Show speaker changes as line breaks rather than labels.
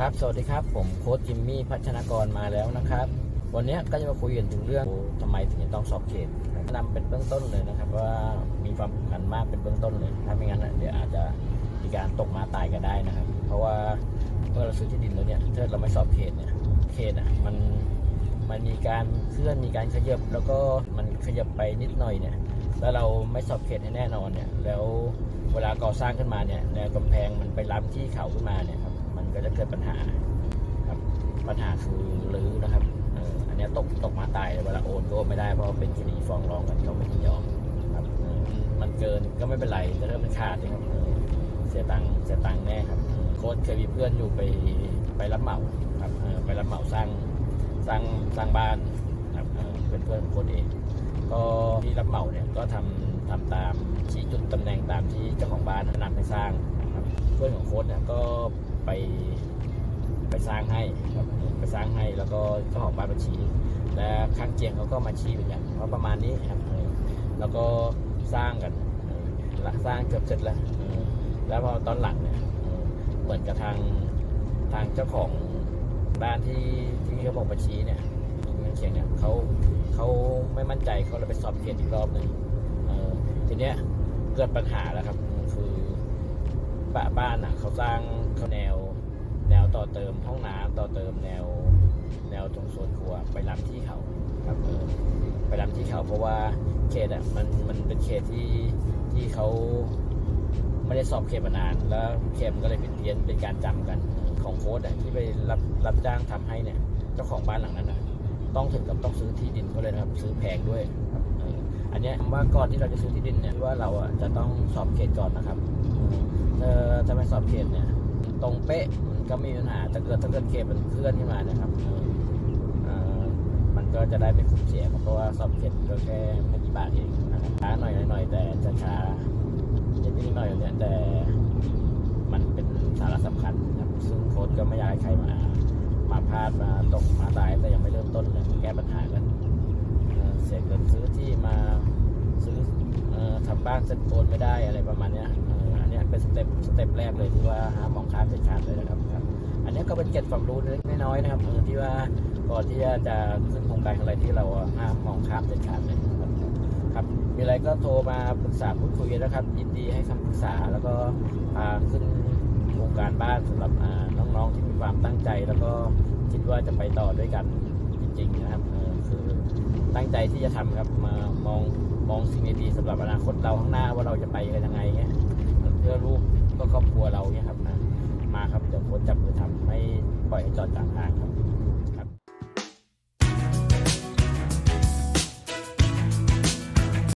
ครับ สวัสดีครับ ผมโค้ชจิมมี่พัชนากรมาแล้วนะครับ วันนี้ก็จะมาคุยกันถึงเรื่องทำไมถึงต้องสอบเขตนะนำเป็นเบื้องต้นเลยนะครับ ว่ามีความสำคัญมากเป็นเบื้องต้นเลย ถ้าไม่งั้นเดี๋ยวอาจจะมีการตกมาตายกันได้นะครับ เพราะว่าเมื่อเราซื้อที่ดินแล้วเนี่ยถ้าเราไม่สอบเขตเนี่ย เขตอะมันมันมีการเคลื่อนมีการขยับ แล้วก็มันขยับไปนิดหน่อยเนี่ยแล้วเราไม่สอบเขตให้แน่นอนเนี่ย แล้วเวลาก่อสร้างขึ้นมาเนี่ยแนวกำแพงมันไปล้ำที่เขาขึ้นมาเนี่ยครับ จะเกิดปัญหาครับปัญหาคือรื้อนะครับอันนี้ตกตกมาตายเวลาโอนก็ไม่ได้เพราะเป็นคดีฟ้องร้องกันเขาไม่ยอมครับมันเกินก็ไม่เป็นไรแต่ถ้ามันขาดนี่ยครับเสียตังค์เสียตังค์แน่ครับโค้ชเคยมีเพื่อนอยู่ไปไปรับเหมาครับไปรับเหมาสร้างสร้างสร้างบ้านครับเป็นเพื่อนโค้ชเองก็ที่รับเหมาเนี่ยก็ทำทำตามชี้จุดตำแหน่งตามที่เจ้าของบ้านนำให้สร้าง เพื่อนของโค้ชเนี่ยก็ไปไปสร้างให้ครับไปสร้างให้แล้วก็เจ้าของบ้านมาชี้และข้างเคียงเขาก็มาชี้เหมือนกันว่าประมาณนี้ครับแล้วก็สร้างกันหลังสร้างเกือบเสร็จแล้วแล้วพอตอนหลังเนี่ยเหมือนกับทางทางเจ้าของบ้านที่ที่เขาบอกมาชี้เนี่ยข้างเคียงเนี่ยเขาเขาไม่มั่นใจเขาเลยไปสอบเขตอีกรอบหนึ่งทีเนี้ยเกิดปัญหาแล้วครับคือ บ้าบ้านอะเขาสร้างเขาแนวแนวต่อเติมห้องน้ำต่อเติมแนวแนวตรงโซนครัวไปรับที่เขาครับเออไปรับที่เขาเพราะว่าเขตอะมันมันเป็นเขตที่ที่เขาไม่ได้สอบเขตมานาน แล้วเขตมันก็เลยผิดเพี้ยนเป็นการจำกันของโค้ดอะที่ไปรับรับจ้างทำให้เนี่ยเจ้าของบ้านหลังนั้นอะต้องถึงกับต้องซื้อที่ดินเขาเลยนะครับซื้อแพงด้วยครับอันนี้ว่าก่อนที่เราจะซื้อที่ดินเนี่ยว่าเราอะจะต้องสอบเขตก่อนนะครับ เออถ้าไม่สอบเขตเนี่ยตรงเป๊ะมันก็ไม่มีปัญหาแต่เกิดถ้าเกิดเขตมันเคลื่อนขึ้นมาเนะครับมันก็จะได้ไม่คุ้มเสียเพราะว่าสอบเขตก็แค่ไม่กี่บาทเองนะครับช้าหน่อยหน่อยแต่จะช้านิดนิดหน่อยเนี่ยแต่มันเป็นสาระสำคัญครับซึ่งโค้ชก็ไม่อยากให้ใครมามาพลาดมาตกมาตายแต่ยังไม่เริ่มต้นเลยแก้ปัญหากันเสียเงินซื้อที่มาซื้ออ่อทำบ้านเสร็จโอนไม่ได้อะไรประมาณเนี้ย เป็นสเต็ปสเต็ปแรกเลยที่ว่าหามมองข้ามเด็ดขาดเลยนะครับ อันนี้ก็เป็นเกร็ดความรู้เล็กน้อยนะครับเออที่ว่าก่อนที่จะจะขึ้นโครงการอะไรที่เราห้ามมองข้ามเด็ดขาดเลยนะครับมีอะไรก็โทรมาปรึกษาพูดคุยนะครับ ยินดีให้คำปรึกษาแล้วก็พาขึ้นโครงการบ้านสำหรับน้องๆที่มีความตั้งใจ แล้วก็คิดว่าจะไปต่อด้วยกันจริงๆนะครับคือตั้งใจที่จะทำครับมามองมองสิ่งดีๆสำหรับอนาคตเราข้างหน้าว่าเราจะไปกันยังไงเงี้ย พื่อลูกก็ครอบครัวเราเนี่ยครับนะมาครับเดี๋ยวโค้ชจับมือทำไม่ปล่อยให้จอดกลางทางครับ